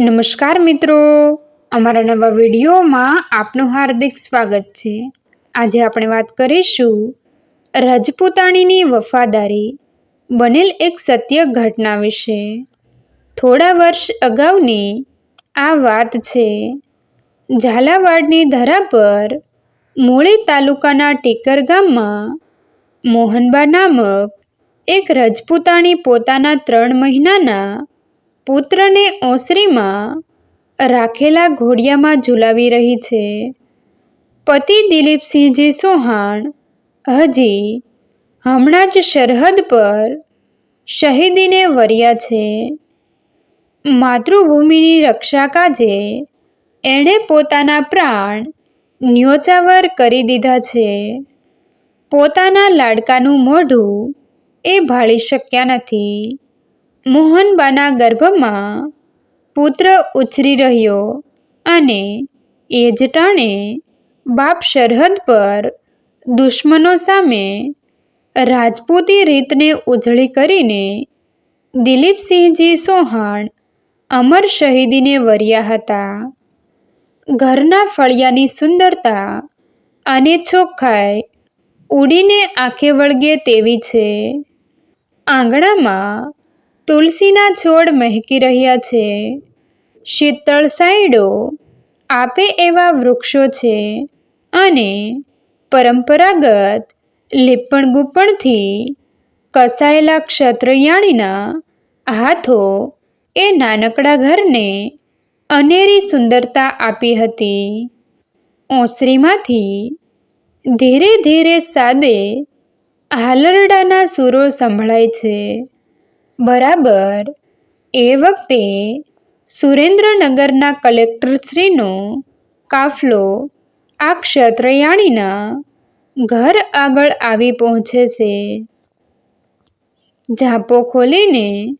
નમસ્કાર મિત્રો. અમારા નવા વિડીયોમાં આપનું હાર્દિક સ્વાગત છે. આજે આપણે વાત કરીશું રજપૂતાણીની વફાદારી બનેલ એક સત્ય ઘટના વિશે. થોડા વર્ષ અગાઉની આ વાત છે. ઝાલાવાડની ધરા પર મૂળી તાલુકાના ટીકર ગામમાં મોહનબા નામક એક રજપૂતાણી પોતાના ત્રણ મહિનાના પુત્રને ઓસરીમાં રાખેલા ઘોડિયામાં ઝુલાવી રહી છે. પતિ દિલીપસિંહજી ચૌહાણ હજી હમણાં જ સરહદ પર શહીદીને વર્યા છે. માતૃભૂમિની રક્ષા કાજે એણે પોતાના પ્રાણ ન્યોચાવર કરી દીધા છે. પોતાના લાડકાનું મોઢું એ ભાળી શક્યા નથી. મોહનબાના ગર્ભમાં પુત્ર ઉછરી રહ્યો અને એ જ ટાણે બાપ સરહદ પર દુશ્મનો સામે રાજપૂતી રીતને ઉજળી કરીને દિલીપસિંહજી ચૌહાણ અમર શહીદીને વર્યા હતા. ઘરના ફળિયાની સુંદરતા અને ચોખ્ખાઈ ઉડીને આંખે વળગે તેવી છે. આંગણામાં તુલસીના છોડ મહેકી રહ્યા છે. શીતળ સાયડો આપે એવા વૃક્ષો છે અને પરંપરાગત લીપણ ગુપણથી કસાયેલા ક્ષત્રિયાણીના હાથો એ નાનકડા ઘરને અનેરી સુંદરતા આપી હતી. ઓસરીમાંથી ધીરે ધીરે સાદે હાલરડાના સૂરો સંભળાય છે. બરાબર. એ વખતે સુરેન્દ્રનગરના કલેક્ટરશ્રીનો કાફલો આ ક્ષત્રયાણીના ઘર આગળ આવી પહોંચે છે. ઝાંપો ખોલીને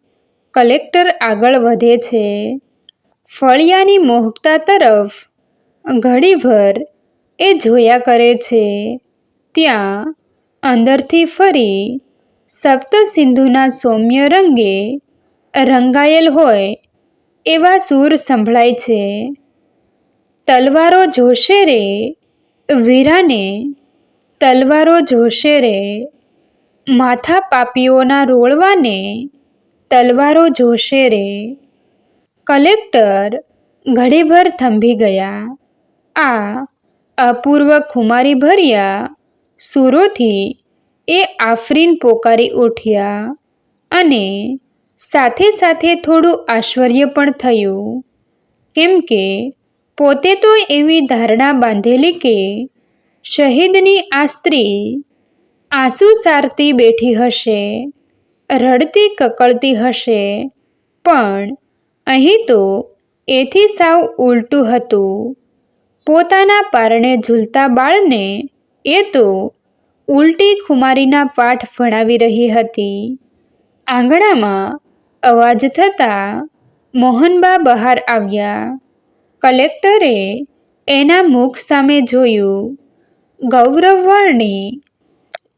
કલેક્ટર આગળ વધે છે. ફળિયાની મોહકતા તરફ ઘડીભર એ જોયા કરે છે. ત્યાં અંદરથી ફરી સપ્તસિંધુના સૌમ્ય રંગે રંગાયેલ હોય એવા સૂર સંભળાય છે. તલવારો જોશે રે વીરાને, તલવારો જોશે રે માથા પાપીઓના રોળવાને, તલવારો જોશે રે કલેક્ટર ઘડીભર થંભી ગયા. આ અપૂર્વ ખુમારી ભર્યા સૂરોથી એ આફરીન પોકારી ઉઠ્યા અને સાથે સાથે થોડું આશ્ચર્ય પણ થયું. કેમ કે પોતે તો એવી ધારણા બાંધેલી કે શહીદની આ સ્ત્રી આંસુ સારતી બેઠી હશે, રડતી કકળતી હશે, પણ અહીં તો એથી સાવ ઉલટું હતું. પોતાના પારણે ઝૂલતા બાળને એ તો ઉલટી ખુમારીના પાઠ ભણાવી રહી હતી. આંગણામાં અવાજ થતાં મોહનબા બહાર આવ્યા. કલેક્ટરે એના મુખ સામે જોયું. ગૌરવવર્ણી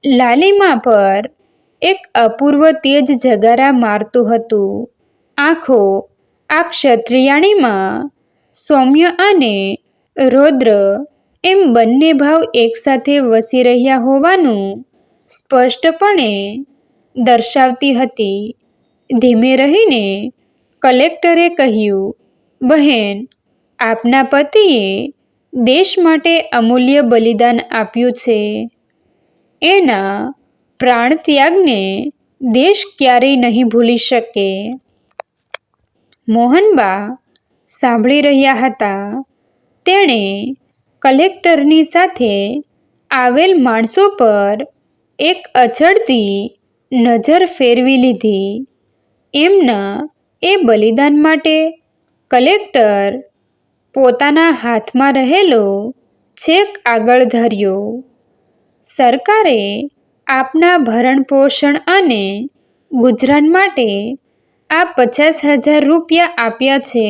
લાલિમા પર એક અપૂર્વ તેજ જગારા મારતું હતું. આંખો આ ક્ષત્રિયાણીમાં સૌમ્ય અને રૌદ્ર એમ બંને ભાવ એકસાથે વસી રહ્યા હોવાનું સ્પષ્ટપણે દર્શાવતી હતી. ધીમે રહીને કલેક્ટરે કહ્યું, બહેન, આપના પતિએ દેશ માટે અમૂલ્ય બલિદાન આપ્યું છે. એના પ્રાણ ત્યાગને દેશ ક્યારેય નહીં ભૂલી શકે. મોહનબા સાંભળી રહ્યા હતા. તેણે કલેક્ટરની સાથે આવેલ માણસો પર એક અચળતી નજર ફેરવી લીધી. એમના એ બલિદાન માટે કલેક્ટર પોતાના હાથમાં રહેલો છેક આગળ ધર્યો. સરકારે આપના ભરણ પોષણ અને ગુજરાન માટે આ પચાસ હજાર રૂપિયા આપ્યા છે.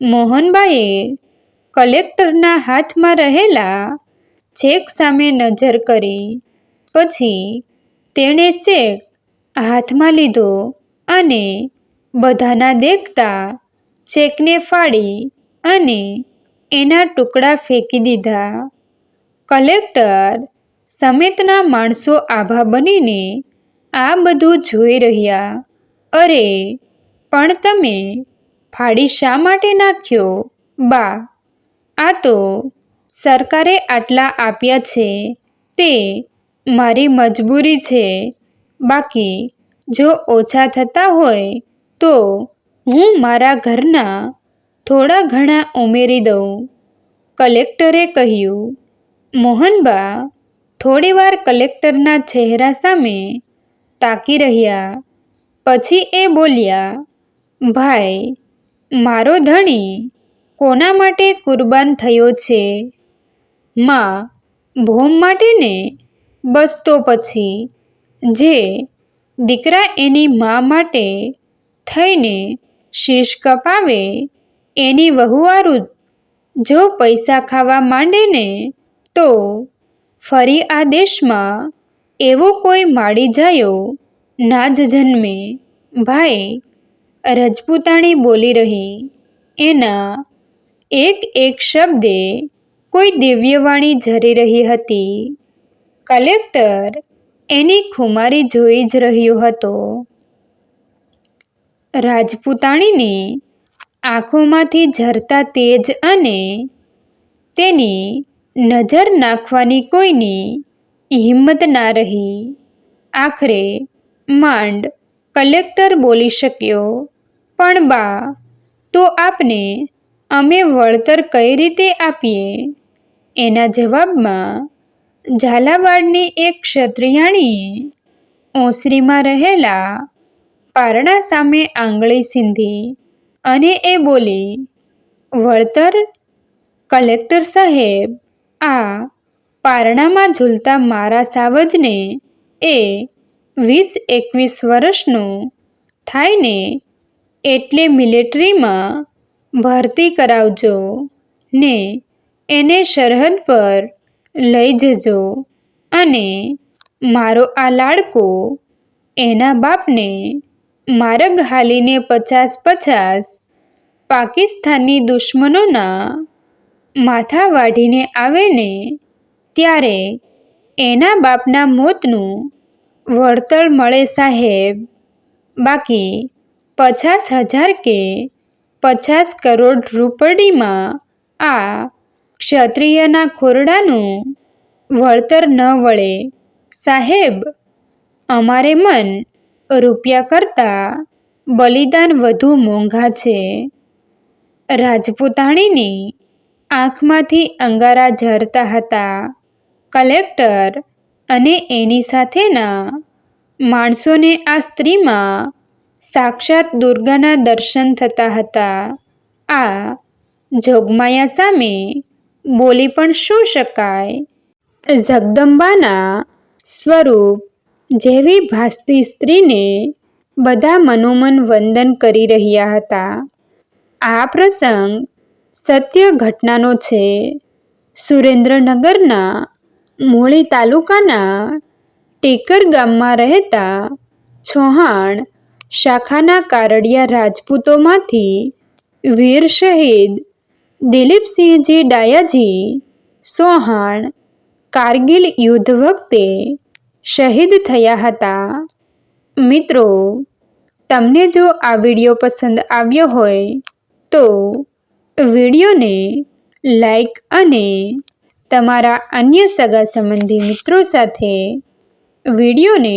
મોહનબાએ કલેક્ટરના હાથમાં રહેલા ચેક સામે નજર કરી. પછી તેણે ચેક હાથમાં લીધો અને બધાના દેખતા ચેકને ફાડી અને એના ટુકડા ફેંકી દીધા. કલેક્ટર સમેતના માણસો આભા બનીને આ બધું જોઈ રહ્યા. અરે, પણ તમે ફાડી શા માટે નાખ્યો? બા આ તો સરકારે આટલા આપ્યા છે. તે મારી મજબૂરી છે. બાકી જો ઓછા થતા હોય તો હું મારા ઘરના થોડા ઘણા ઉમેરી દઉં. કલેક્ટરે કહ્યું, મોહનબા થોડીવાર કલેક્ટરના ચહેરા સામે તાકી રહ્યા. પછી એ બોલ્યા, ભાઈ, મારો ધણી કોના માટે કુરબાન થયો છે? માં, ભોમ માટે ને બસ તો પછી, જે દીકરા એની મા માટે થઈને શીશ કપાવે, એની વહુવારું જો પૈસા ખાવા માંડે ને તો ફરી આ દેશમાં એવો કોઈ માડી જાયો ના જ જન્મે. ભાઈ, રજપૂતાણી બોલી રહી. એના એક એક શબ્દે કોઈ દિવ્યવાણી ઝરી રહી હતી. કલેક્ટર એની ખુમારી જોઈ જ રહ્યો હતો. રાજપૂતાણીની આંખોમાંથી ઝરતા તેજ અને તેની નજર નાખવાની કોઈની હિંમત ના રહી. આખરે માંડ કલેક્ટર બોલી શક્યો, પણ બા, તો આપને અમે વળતર કઈ રીતે આપીએ? એના જવાબમાં, ઝાલાવાડની એક ક્ષત્રિયાણીએ ઓસરીમાં રહેલા પારણા સામે આંગળી સીંધી અને એ બોલી, વળતર, કલેક્ટર સાહેબ, આ પારણામાં ઝૂલતા મારા સાવજને એ વીસ એકવીસ વર્ષનું થાય ને એટલે મિલિટરીમાં ભરતી કરાવજો ને એને સરહદ પર લઈ જજો અને મારો આ લાડકો એના બાપને માર્ગ હાલીને પચાસ પચાસ પાકિસ્તાની દુશ્મનોના માથા વાઢીને આવે ને ત્યારે એના બાપના મોતનું વળતર મળે સાહેબ. બાકી પચાસ હજાર કે પચાસ કરોડ રૂપડીમાં આ ક્ષત્રિયના ખોરડાનું વળતર ન વળે. સાહેબ, અમારે મન રૂપિયા કરતાં બલિદાન વધુ મોંઘા છે. રાજપૂતાણીની આંખમાંથી અંગારા ઝરતા હતા. કલેક્ટર અને એની સાથેના માણસોને આ સ્ત્રીમાં સાક્ષાત દુર્ગાના દર્શન થતા હતા. આ જોગમાયા સામે બોલી પણ શું શકાય? જગદંબાના સ્વરૂપ જેવી ભાસતી સ્ત્રીને બધા મનોમન વંદન કરી રહ્યા હતા. આ પ્રસંગ સત્ય ઘટનાનો છે. સુરેન્દ્રનગરના મૂળી તાલુકાના ટેકર ગામમાં રહેતા ચૌહાણ શાખાના કારડિયા રાજપૂતોમાંથી વીર શહીદ દિલીપસિંહજી ડાયાજી, સોહાણ, કારગિલ યુદ્ધ વખતે શહીદ થયા હતા. મિત્રો, તમને જો આ વીડિયો પસંદ આવ્યો હોય, તો વિડીયોને લાઈક અને તમારા અન્ય સગા સંબંધી મિત્રો સાથે વિડીયોને